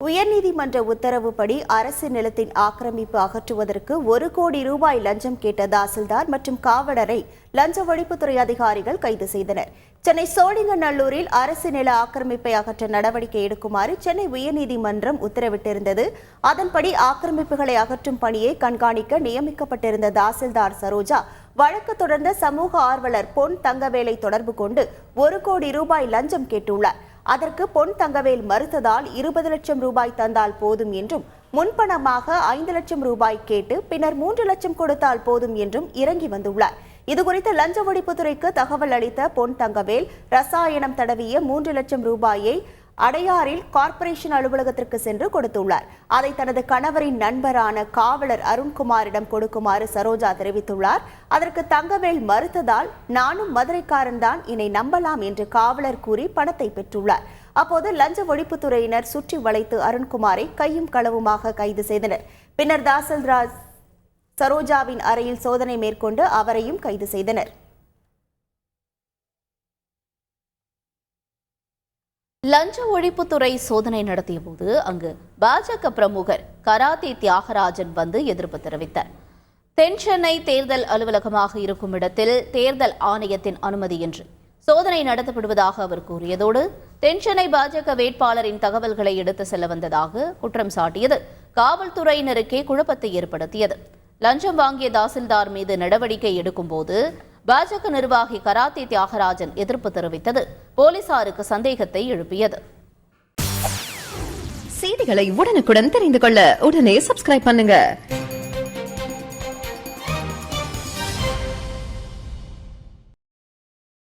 உயர்நீதிமன்ற உத்தரவுப்படி அரசு நிலத்தின் ஆக்கிரமிப்பு அகற்றுவதற்கு ஒரு கோடி ரூபாய் லஞ்சம் கேட்ட தாசில்தார் மற்றும் காவலரை லஞ்ச ஒழிப்புத்துறை அதிகாரிகள் கைது செய்தனர். சென்னை சோழிங்கநல்லூரில் அரசு நில ஆக்கிரமிப்பை அகற்ற நடவடிக்கை எடுக்குமாறு சென்னை உயர்நீதிமன்றம் உத்தரவிட்டிருந்தது. அதன்படி ஆக்கிரமிப்புகளை அகற்றும் பணியை கண்காணிக்க நியமிக்கப்பட்டிருந்த தாசில்தார் சரோஜா வழக்கு தொடர்ந்த சமூக ஆர்வலர் பொன் தங்கவேலை தொடர்பு கொண்டு ஒரு கோடி ரூபாய் லஞ்சம் கேட்டுள்ளார். அதற்கு பொன் தங்கவேல் மறுத்ததால் இருபது லட்சம் ரூபாய் தந்தால் போதும் என்றும் முன்பணமாக ஐந்து லட்சம் ரூபாய் கேட்டு பின்னர் மூன்று லட்சம் கொடுத்தால் போதும் என்றும் இறங்கி வந்துள்ளார். இதுகுறித்து லஞ்ச ஒழிப்புத்துறைக்கு தகவல் அளித்த பொன் தங்கவேல் ரசாயனம் தடவிய மூன்று லட்சம் ரூபாயை அடையாறில் கார்ப்பரேஷன் அலுவலகத்திற்கு சென்று கொடுத்துள்ளார். அதை தனது கணவரின் நண்பரான காவலர் அருண்குமாரிடம் கொடுக்குமாறு சரோஜா தெரிவித்துள்ளார். அதற்கு தங்கவேல் மறுத்ததால் நானும் மதுரைக்காரன் தான் என்னை நம்பலாம் என்று காவலர் கூறி பணத்தை பெற்றுள்ளார். அப்போது லஞ்ச ஒழிப்புத்துறையினர் சுற்றி வளைத்து அருண்குமாரை கையும் களவுமாக கைது செய்தனர். பின்னர் தாசல்ராஜ் சரோஜாவின் அறையில் சோதனை மேற்கொண்டு அவரையும் கைது செய்தனர். லஞ்ச ஒழிப்புத்துறை சோதனை நடத்திய போது அங்கு பாஜக பிரமுகர் கராத்தே தியாகராஜன் வந்து எதிர்ப்பு தெரிவித்தார். தென் சென்னை தேர்தல் அலுவலகமாக இருக்கும் இடத்தில் தேர்தல் ஆணையத்தின் அனுமதியின்றி சோதனை நடத்தப்படுவதாக அவர் கூறியதோடு தென் சென்னை பாஜக வேட்பாளரின் தகவல்களை எடுத்து செல்ல வந்ததாக குற்றம் சாட்டியது. காவல்துறையினருக்கே குழப்பத்தை ஏற்படுத்தியது. லஞ்சம் வாங்கிய தாசில்தார் மீது நடவடிக்கை எடுக்கும்போது பாஜக நிர்வாகி கராத்தே தியாகராஜன் எதிர்ப்பு தெரிவித்தது. போலீசாருக்கு சந்தேகத்தை எழுப்பியது. செய்திகளை உடனுக்குடன் தெரிந்து கொள்ள உடனே சப்ஸ்கிரைப் பண்ணுங்க.